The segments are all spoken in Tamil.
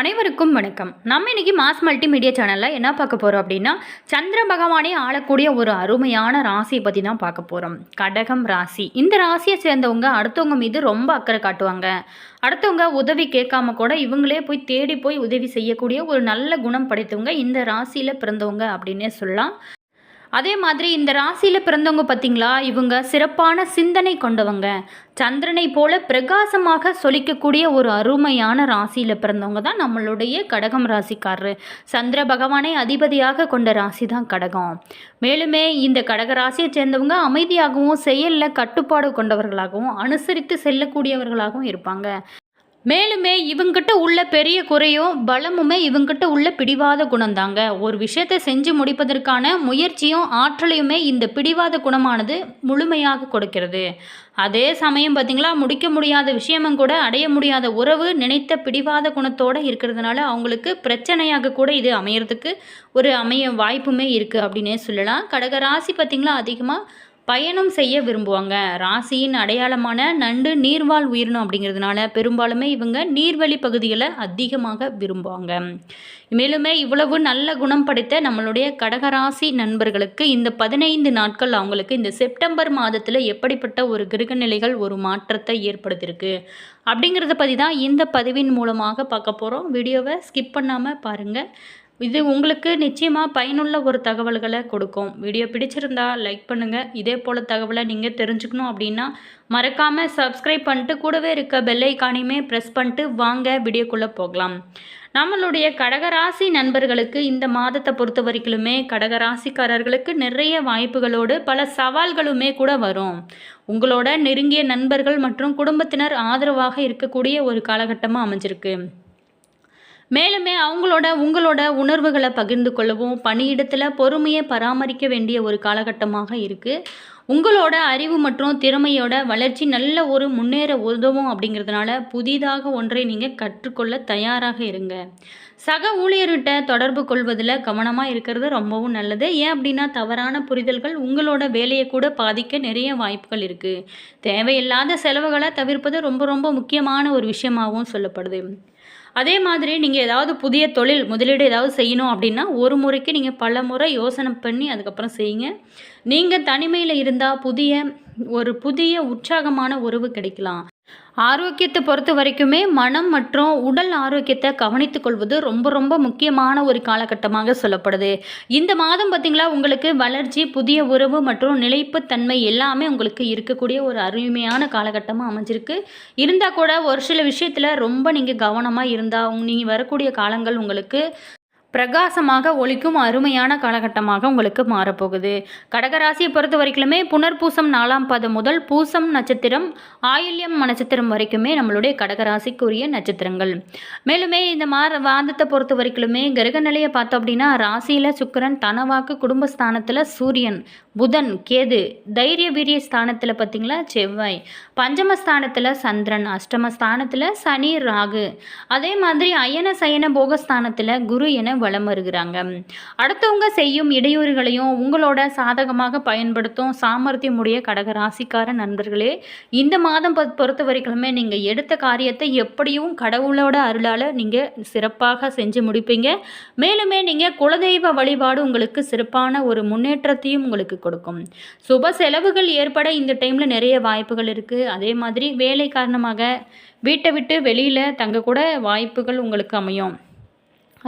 அனைவருக்கும் வணக்கம். நம்ம இன்னைக்கு மாஸ் மல்டிமீடியா சேனலில் என்ன பார்க்க போகிறோம் அப்படின்னா சந்திர பகவானே ஆளக்கூடிய ஒரு அருமையான ராசியை பற்றி தான் பார்க்க போகிறோம் கடகம் ராசி. இந்த ராசியை சேர்ந்தவங்க அடுத்தவங்க மீது ரொம்ப அக்கறை காட்டுவாங்க. அடுத்தவங்க உதவி கேட்காம கூட இவங்களே போய் தேடி போய் உதவி செய்யக்கூடிய ஒரு நல்ல குணம் படைத்தவங்க இந்த ராசியில் பிறந்தவங்க அப்படின்னே சொல்லலாம். அதே மாதிரி இந்த ராசியில் பிறந்தவங்க பார்த்தீங்களா இவங்க சிறப்பான சிந்தனை கொண்டவங்க. சந்திரனை போல பிரகாசமாக சொலிக்கக்கூடிய ஒரு அருமையான ராசியில் பிறந்தவங்க தான் நம்மளுடைய கடகம் ராசிக்காரரு. சந்திர பகவானை அதிபதியாக கொண்ட ராசி தான் கடகம். மேலுமே இந்த கடக ராசியை சேர்ந்தவங்க அமைதியாகவும் செயலில் கட்டுப்பாடு கொண்டவர்களாகவும் அனுசரித்து செல்லக்கூடியவர்களாகவும் இருப்பாங்க. மேலுமே இவங்கிட்ட உள்ள பெரிய குறையும் பலமுமே இவங்கிட்ட உள்ள பிடிவாத குணம்தாங்க. ஒரு விஷயத்தை செஞ்சு முடிப்பதற்கான முயற்சியும் ஆற்றலையுமே இந்த பிடிவாத குணமானது முழுமையாக கொடுக்கிறது. அதே சமயம் பார்த்திங்களா முடிக்க முடியாத விஷயமும் கூட அடைய முடியாத உறவு நினைத்த பிடிவாத குணத்தோடு இருக்கிறதுனால அவங்களுக்கு பிரச்சனையாக கூட இது அமையறதுக்கு ஒரு அமைய வாய்ப்புமே இருக்குது அப்படின்னே சொல்லலாம். கடக ராசி பார்த்திங்களா அதிகமாக பயணம் செய்ய விரும்புவாங்க. ராசியின் அடையாளமான நண்டு நீர்வாழ் உயிரினம் அப்படிங்கிறதுனால பெரும்பாலுமே இவங்க நீர்வழி பகுதிகளை அதிகமாக விரும்புவாங்க. மேலுமே இவ்வளவு நல்ல குணம் படைத்த நம்மளுடைய கடகராசி நண்பர்களுக்கு இந்த பதினைந்து நாட்கள் அவங்களுக்கு இந்த செப்டம்பர் மாதத்தில் எப்படிப்பட்ட ஒரு கிரகநிலைகள் ஒரு மாற்றத்தை ஏற்படுத்தியிருக்கு அப்படிங்கிறத பற்றி தான் இந்த பதிவின் மூலமாக பார்க்க போகிறோம் வீடியோவை ஸ்கிப் பண்ணாமல் பாருங்கள் இது உங்களுக்கு நிச்சயமாக பயனுள்ள ஒரு தகவல்களை கொடுக்கும். வீடியோ பிடிச்சிருந்தா லைக் பண்ணுங்கள் இதே போல் தகவலை நீங்கள் தெரிஞ்சுக்கணும் அப்படின்னா மறக்காமல் சப்ஸ்கிரைப் பண்ணிட்டு கூடவே இருக்க பெல்லைக்கானையுமே ப்ரெஸ் பண்ணிட்டு வாங்க. வீடியோக்குள்ளே போகலாம். நம்மளுடைய கடகராசி நண்பர்களுக்கு இந்த மாதத்தை பொறுத்த வரைக்குமே கடகராசிக்காரர்களுக்கு நிறைய வாய்ப்புகளோடு பல சவால்களுமே கூட வரும். உங்களோட நெருங்கிய நண்பர்கள் மற்றும் குடும்பத்தினர் ஆதரவாக இருக்கக்கூடிய ஒரு காலகட்டமாக அமைஞ்சிருக்கு. மேலுமே அவங்களோட உங்களோட உணர்வுகளை பகிர்ந்து கொள்ளவும் பணியிடத்தில் பொறுமையை பராமரிக்க வேண்டிய ஒரு காலகட்டமாக இருக்குது உங்களோட அறிவு மற்றும் திறமையோட வளர்ச்சி நல்ல ஒரு முன்னேற உதவும் அப்படிங்கிறதுனால புதிதாக ஒன்றை நீங்கள் கற்றுக்கொள்ள தயாராக இருங்க. சக ஊழியர்கிட்ட தொடர்பு கொள்வதில் கவனமாக இருக்கிறது ரொம்பவும் நல்லது. ஏன் அப்படின்னா தவறான புரிதல்கள் உங்களோட வேலையை கூட பாதிக்க நிறைய வாய்ப்புகள் இருக்குது தேவையில்லாத செலவுகளை தவிர்ப்பது ரொம்ப ரொம்ப முக்கியமான ஒரு விஷயமாகவும் சொல்லப்படுது. அதே மாதிரி நீங்கள் ஏதாவது புதிய தொழில் முதலீடு ஏதாவது செய்யணும் அப்படின்னா ஒரு முறைக்கு நீங்கள் பல முறை யோசனை பண்ணி அதுக்கப்புறம் செய்யுங்க. நீங்கள் தனிமையில் இருந்தால் புதிய ஒரு புதிய உற்சாகமான உறவு கிடைக்கலாம். ஆரோக்கியத்தை பொறுத்த வரைக்குமே மனம் மற்றும் உடல் ஆரோக்கியத்தை கவனித்துக் கொள்வது ரொம்ப ரொம்ப முக்கியமான ஒரு காலகட்டமாக சொல்லப்படுது. இந்த மாதம் பார்த்திங்களா உங்களுக்கு வளர்ச்சி புதிய உறவு மற்றும் நிலைப்புத்தன்மை எல்லாமே உங்களுக்கு இருக்கக்கூடிய ஒரு அருமையான காலகட்டமாக அமைஞ்சிருக்கு. இருந்தால் கூட ஒரு சில விஷயத்தில் ரொம்ப நீங்கள் கவனமாக இருந்தால் நீங்கள் வரக்கூடிய காலங்கள் உங்களுக்கு பிரகாசமாக ஒழிக்கும் அருமையான காலகட்டமாக உங்களுக்கு மாறப்போகுது. கடகராசியை பொறுத்த வரைக்குமே புனர்பூசம் நாலாம் பாதம் முதல் பூசம் நட்சத்திரம் ஆயில்யம் நட்சத்திரம் வரைக்குமே நம்மளுடைய கடகராசிக்குரிய நட்சத்திரங்கள். மேலுமே இந்த மாத வாதத்தை பொறுத்த வரைக்குமே கிரக நிலையை பார்த்தோம் அப்படின்னா ராசியில் சுக்கரன் தனவாக்கு குடும்பஸ்தானத்தில் சூரியன் புதன் கேது தைரிய வீரிய ஸ்தானத்தில் பார்த்திங்களா செவ்வாய். பஞ்சமஸ்தானத்தில் சந்திரன் அஷ்டமஸ்தானத்தில் சனி ராகு. அதே மாதிரி அயன சயன போகஸ்தானத்தில் குரு என வலம் வருகிறாங்க அடுத்தவங்க செய்யும் இடையூறுகளையும் உங்களோட சாதகமாக பயன்படுத்தும் சாமர்த்தியம் உடைய கடக ராசிக்கார நண்பர்களே இந்த மாதம் பொறுத்த வரைக்குமே நீங்கள் எடுத்த காரியத்தை எப்படியும் கடவுளோட அருளால் நீங்கள் சிறப்பாக செஞ்சு முடிப்பீங்க. மேலுமே நீங்கள் குலதெய்வ வழிபாடு உங்களுக்கு சிறப்பான ஒரு முன்னேற்றத்தையும் உங்களுக்கு கொடுக்கும். சுப செலவுகள் ஏற்பட இந்த டைமில் நிறைய வாய்ப்புகள் இருக்குது அதே மாதிரி வேலை காரணமாக வீட்டை விட்டு வெளியில் தங்கக்கூட வாய்ப்புகள் உங்களுக்கு அமையும்.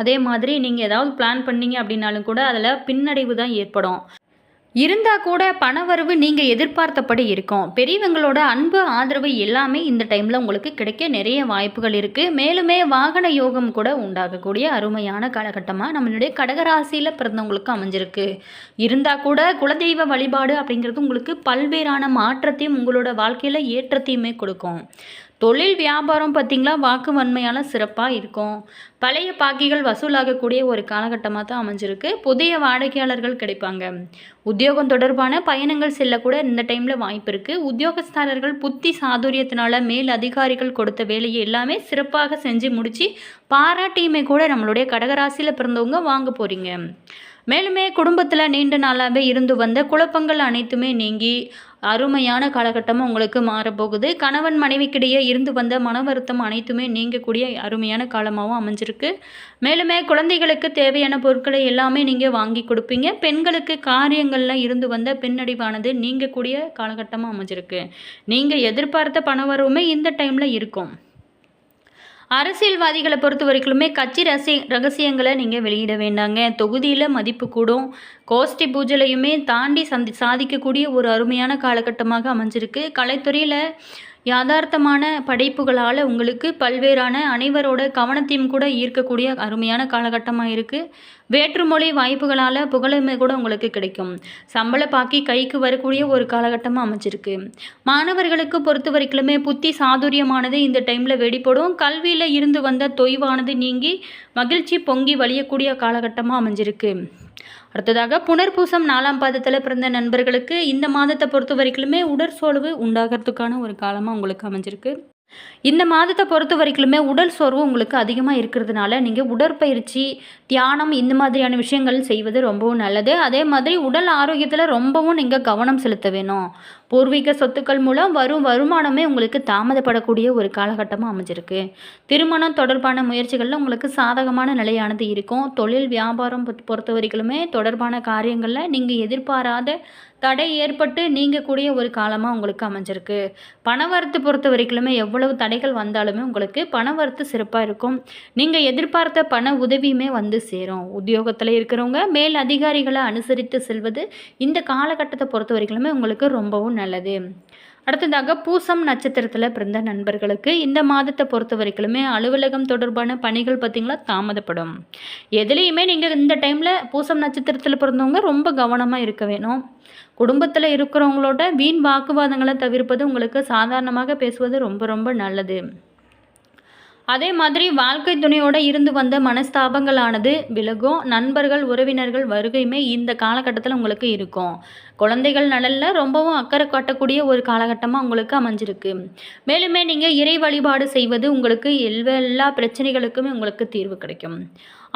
அதே மாதிரி நீங்கள் ஏதாவது பிளான் பண்ணீங்க அப்படின்னாலும் கூட அதில் பின்னடைவு தான் ஏற்படும். இருந்தால் கூட பணவரவு நீங்கள் எதிர்பார்த்தபடி இருக்கும். பெரியவங்களோட அன்பு ஆதரவு எல்லாமே இந்த டைமில் உங்களுக்கு கிடைக்க நிறைய வாய்ப்புகள் இருக்குது மேலுமே வாகன யோகம் கூட உண்டாகக்கூடிய அருமையான காலகட்டமாக நம்மளுடைய கடகராசியில் பிறந்தவங்களுக்கு அமைஞ்சிருக்கு. இருந்தால் கூட குலதெய்வ வழிபாடு அப்படிங்கிறது உங்களுக்கு பல்வேறான மாற்றத்தையும் உங்களோட வாழ்க்கையில் ஏற்றத்தையுமே கொடுக்கும். தொழில் வியாபாரம் பார்த்திங்களா? வாக்கு வன்மையால் சிறப்பாக இருக்கும். பழைய பாக்கிகள் வசூலாகக்கூடிய ஒரு காலகட்டமாக தான் அமைஞ்சிருக்கு. புதிய வாடிக்கையாளர்கள் கிடைப்பாங்க. உத்தியோகம் தொடர்பான பயணங்கள் செல்லக்கூட இந்த டைமில் வாய்ப்பு இருக்குது உத்தியோகஸ்தாரர்கள் புத்தி சாதுரியத்தினால மேல் அதிகாரிகள் கொடுத்த வேலையை எல்லாமே சிறப்பாக செஞ்சு முடித்து பாராட்டியுமே கூட நம்மளுடைய கடகராசியில் பிறந்தவங்க வாங்க போகிறீங்க மேலுமே குடும்பத்தில் நீண்ட நாளாகவே இருந்து வந்த குழப்பங்கள் அனைத்துமே நீங்கி அருமையான காலகட்டமாக உங்களுக்கு மாறப்போகுது. கணவன் மனைவிக்கிடையே இருந்து வந்த மன வருத்தம் அனைத்துமே நீங்கக்கூடிய அருமையான காலமாகவும் அமைஞ்சிருக்கு. மேலுமே குழந்தைகளுக்கு தேவையான பொருட்களை எல்லாமே நீங்கள் வாங்கி கொடுப்பீங்க. பெண்களுக்கு காரியங்களில் இருந்து வந்த பின்னடைவானது நீங்கக்கூடிய காலகட்டமாக அமைஞ்சிருக்கு. நீங்கள் எதிர்பார்த்த பணவரவுமே இந்த டைமில் இருக்கும். அரசியல்வாதிகளை பொறுத்த வரைக்குமே கட்சி ரசி ரகசியங்களை நீங்கள் வெளியிட வேண்டாங்க. தொகுதியில் மதிப்பு கூடும். கோஷ்டி பூஜையிலையுமே தாண்டி சந்தி சாதிக்கக்கூடிய ஒரு அருமையான காலகட்டமாக அமைஞ்சிருக்கு. கலைத்துறையில் யதார்த்தமான படைப்புகளால் உங்களுக்கு பல்வேறான அனைவரோட கவனத்தையும் கூட ஈர்க்கக்கூடிய அருமையான காலகட்டமாக இருக்குது வேற்றுமொழி வாய்ப்புகளால் புகழுமை கூட உங்களுக்கு கிடைக்கும். சம்பள பாக்கி கைக்கு வரக்கூடிய ஒரு காலகட்டமாக அமைஞ்சிருக்கு. மாணவர்களுக்கு பொறுத்த வரைக்குமே புத்தி சாதுரியமானது இந்த டைமில் வெடிப்படும். கல்வியில் இருந்து வந்த தொய்வானது நீங்கி மகிழ்ச்சி பொங்கி வழியக்கூடிய காலகட்டமாக அமைஞ்சிருக்கு. அடுத்ததாக புனர்பூசம் நாலாம் பாதத்தில் பிறந்த நண்பர்களுக்கு இந்த மாதத்தை பொறுத்த வரைக்குமே உடற்சோர்வு உண்டாகிறதுக்கான ஒரு காலமாக உங்களுக்கு அமைஞ்சிருக்கு. இந்த மாதத்தை பொறுத்த வரைக்குமே உடல் சோர்வு உங்களுக்கு அதிகமாக இருக்கிறதுனால நீங்கள் உடற்பயிற்சி தியானம் இந்த மாதிரியான விஷயங்கள் செய்வது ரொம்பவும் நல்லது. அதே மாதிரி உடல் ஆரோக்கியத்தில் ரொம்பவும் நீங்கள் கவனம் செலுத்த வேணும். பூர்வீக சொத்துக்கள் மூலம் வரும் வருமானமே உங்களுக்கு தாமதப்படக்கூடிய ஒரு காலகட்டமாக அமைஞ்சிருக்கு. திருமணம் தொடர்பான முயற்சிகளில் உங்களுக்கு சாதகமான நிலையானது இருக்கும். தொழில் வியாபாரம் பொ- பொறுத்த வரைக்குமே தொடர்பான காரியங்களில் நீங்கள் எதிர்பாராத தடை ஏற்பட்டு நீங்கக்கூடிய ஒரு காலமாக உங்களுக்கு அமைஞ்சிருக்கு. பணவரத்து பொறுத்த வரைக்குமே எவ்வளவு தடைகள் வந்தாலுமே உங்களுக்கு பணவரத்து சிறப்பாக இருக்கும். நீங்கள் எதிர்பார்த்த பண உதவியுமே வந்து சேரும். உத்தியோகத்தில் இருக்கிறவங்க மேல் அதிகாரிகளை அனுசரித்து செல்வது இந்த காலகட்டத்தை பொறுத்த வரைக்குமே உங்களுக்கு ரொம்பவும் நல்லது. அடுத்ததாக பூசம் நட்சத்திரத்தில் பிறந்த நண்பர்களுக்கு இந்த மாதத்தை பொறுத்த வரைக்குமே அலுவலகம் தொடர்பான பணிகள் பார்த்திங்களா தாமதப்படும். எதுலேயுமே நீங்கள் இந்த டைமில் பூசம் நட்சத்திரத்தில் பிறந்தவங்க ரொம்ப கவனமாக இருக்க வேணும். குடும்பத்தில் இருக்கிறவங்களோட வீண் வாக்குவாதங்களை தவிர்ப்பது உங்களுக்கு சாதாரணமாக பேசுவது ரொம்ப ரொம்ப நல்லது. அதே மாதிரி வாழ்க்கை துணையோடு இருந்து வந்த மனஸ்தாபங்களானது விலகும் நண்பர்கள் உறவினர்கள் வருகையுமே இந்த காலகட்டத்தில் உங்களுக்கு இருக்கும். குழந்தைகள் நலனில் ரொம்பவும் அக்கறை காட்டக்கூடிய ஒரு காலகட்டமாக உங்களுக்கு அமைஞ்சிருக்கு. மேலுமே நீங்கள் இறை வழிபாடு செய்வது உங்களுக்கு எல்லா எல்லா பிரச்சனைகளுக்குமே உங்களுக்கு தீர்வு கிடைக்கும்.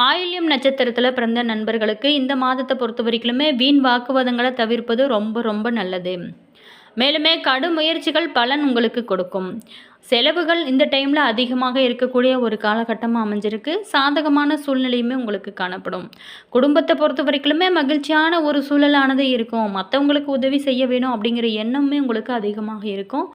ஆயில்யம் நட்சத்திரத்தில் பிறந்த நண்பர்களுக்கு இந்த மாதத்தை பொறுத்த வரைக்குமே வீண் வாக்குவாதங்களை தவிர்ப்பது ரொம்ப ரொம்ப நல்லது. மேலுமே கடும் முயற்சிகள் பலன் உங்களுக்கு கொடுக்கும். செலவுகள் இந்த டைமில் அதிகமாக இருக்கக்கூடிய ஒரு காலகட்டமாக அமைஞ்சிருக்கு. சாதகமான சூழ்நிலையுமே உங்களுக்கு காணப்படும். குடும்பத்தை பொறுத்த வரைக்குமே மகிழ்ச்சியான ஒரு சூழலானது இருக்கும். மற்றவங்களுக்கு உதவி செய்ய வேணும் அப்படிங்கிற எண்ணமே உங்களுக்கு அதிகமாக இருக்கும்.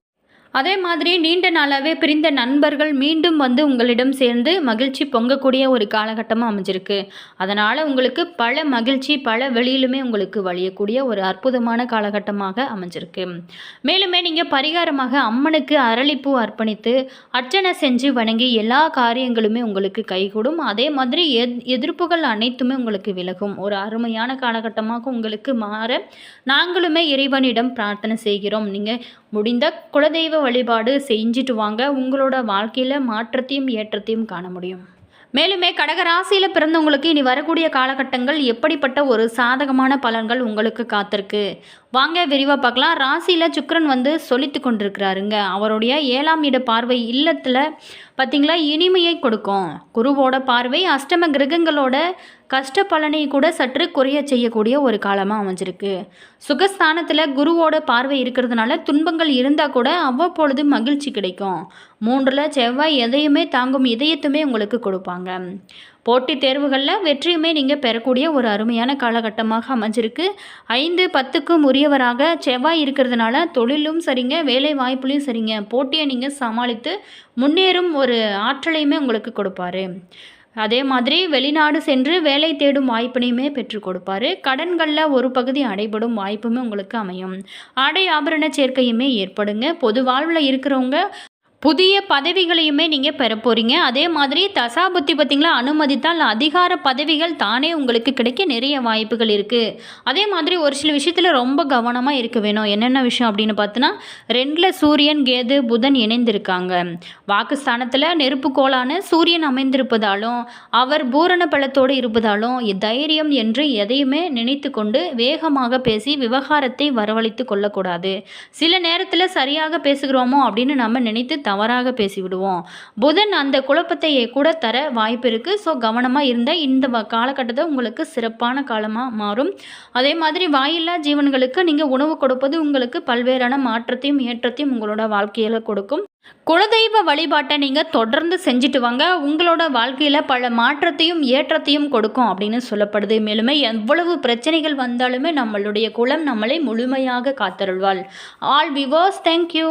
அதே மாதிரி நீண்ட நாளாகவே பிரிந்த நண்பர்கள் மீண்டும் வந்து உங்களிடம் சேர்ந்து மகிழ்ச்சி பொங்கக்கூடிய ஒரு காலகட்டமாக அமைஞ்சிருக்கு. அதனால் உங்களுக்கு பல மகிழ்ச்சி பல வெளியிலுமே உங்களுக்கு வழியக்கூடிய ஒரு அற்புதமான காலகட்டமாக அமைஞ்சிருக்கு. மேலுமே நீங்கள் பரிகாரமாக அம்மனுக்கு அரளிப்பூ அர்ப்பணித்து அர்ச்சனை செஞ்சு வணங்கி எல்லா காரியங்களுமே உங்களுக்கு கைகூடும். அதே மாதிரி எத் எதிர்ப்புகள் அனைத்துமே உங்களுக்கு விலகும். ஒரு அருமையான காலகட்டமாக உங்களுக்கு மாற நாங்களுமே இறைவனிடம் பிரார்த்தனை செய்கிறோம். நீங்கள் முடிந்த குலதெய்வ வழிபாடு செஞ்சுட்டு வாங்க. உங்களோட வாழ்க்கையில் மாற்றத்தையும் ஏற்றத்தையும் காண முடியும். மேலுமே கடகராசியில் பிறந்தவங்களுக்கு இனி வரக்கூடிய காலகட்டங்கள் எப்படிப்பட்ட ஒரு சாதகமான பலன்கள் உங்களுக்கு காத்திருக்கு? வாங்க விரிவாக பார்க்கலாம். ராசியில் சுக்கரன் வந்து சொலித்து கொண்டிருக்கிறாருங்க. அவருடைய ஏழாம் இட பார்வை இல்லத்தில் பார்த்தீங்களா இனிமையை கொடுக்கும். குருவோட பார்வை அஷ்டம கிரகங்களோட கஷ்ட பலனை கூட சற்று குறைய செய்யக்கூடிய ஒரு காலமாக அமைஞ்சிருக்கு. சுகஸ்தானத்தில் குருவோட பார்வை இருக்கிறதுனால துன்பங்கள் இருந்தால் கூட அவ்வப்பொழுது மகிழ்ச்சி கிடைக்கும். மூன்றில் செவ்வாய் எதையுமே தாங்கும் இதயத்துமே உங்களுக்கு கொடுப்பாங்க. போட்டித் தேர்வுகளில் வெற்றியுமே நீங்கள் பெறக்கூடிய ஒரு அருமையான காலகட்டமாக அமைஞ்சிருக்கு. ஐந்து பத்துக்கும் உரியவராக செவ்வாய் இருக்கிறதுனால தொழிலும் சரிங்க வேலை வாய்ப்புலையும் சரிங்க. போட்டியை நீங்கள் சமாளித்து முன்னேறும் ஒரு ஆற்றலையுமே உங்களுக்கு கொடுப்பாரு. அதே மாதிரி வெளிநாடு சென்று வேலை தேடும் வாய்ப்பினையுமே பெற்றுக் கொடுப்பாரு. கடன்களில் ஒரு பகுதி அடைபடும் வாய்ப்புமே உங்களுக்கு அமையும். ஆடை ஆபரண சேர்க்கையுமே ஏற்படுங்க. பொது வாழ்வில் இருக்கிறவங்க புதிய பதவிகளையுமே நீங்கள் பெற போகிறீங்க அதே மாதிரி தசாபுத்தி பார்த்திங்களா அனுமதித்தால் அதிகார பதவிகள் தானே உங்களுக்கு கிடைக்க நிறைய வாய்ப்புகள் இருக்குது அதே மாதிரி ஒரு சில விஷயத்தில் ரொம்ப கவனமாக இருக்க வேணும். என்னென்ன விஷயம் அப்படின்னு பார்த்தோன்னா ரெண்டில் சூரியன் கேது புதன் இணைந்திருக்காங்க. வாக்குஸ்தானத்தில் நெருப்பு கோளான சூரியன் அமைந்திருப்பதாலும் அவர் பூரண பலத்தோடு இருப்பதாலும் தைரியம் என்று எதையுமே நினைத்து கொண்டு வேகமாக பேசி விவகாரத்தை வரவழைத்து கொள்ளக்கூடாது. சில நேரத்தில் சரியாக பேசுகிறோமோ அப்படின்னு நம்ம நினைத்து தவறாக பேசிவிடுவோம். புதன் அந்த குழப்பத்தை கூட தர வாய்ப்பு இருக்குது ஸோ கவனமாக இருந்தால் இந்த வ- காலகட்டத்தை உங்களுக்கு சிறப்பான காலமாக மாறும். அதே மாதிரி வாயில்லா ஜீவன்களுக்கு நீங்கள் உணவு கொடுப்பது உங்களுக்கு பல்வேறான மாற்றத்தையும் ஏற்றத்தையும் உங்களோட வாழ்க்கையில் கொடுக்கும். குலதெய்வ வழிபாட்டை நீங்கள் தொடர்ந்து செஞ்சுட்டு வாங்க. உங்களோட வாழ்க்கையில் பல மாற்றத்தையும் ஏற்றத்தையும் கொடுக்கும் அப்படின்னு சொல்லப்படுது. மேலுமே எவ்வளவு பிரச்சனைகள் வந்தாலுமே நம்மளுடைய குலம் நம்மளை முழுமையாக காத்தருள்வாள். All viewers thank you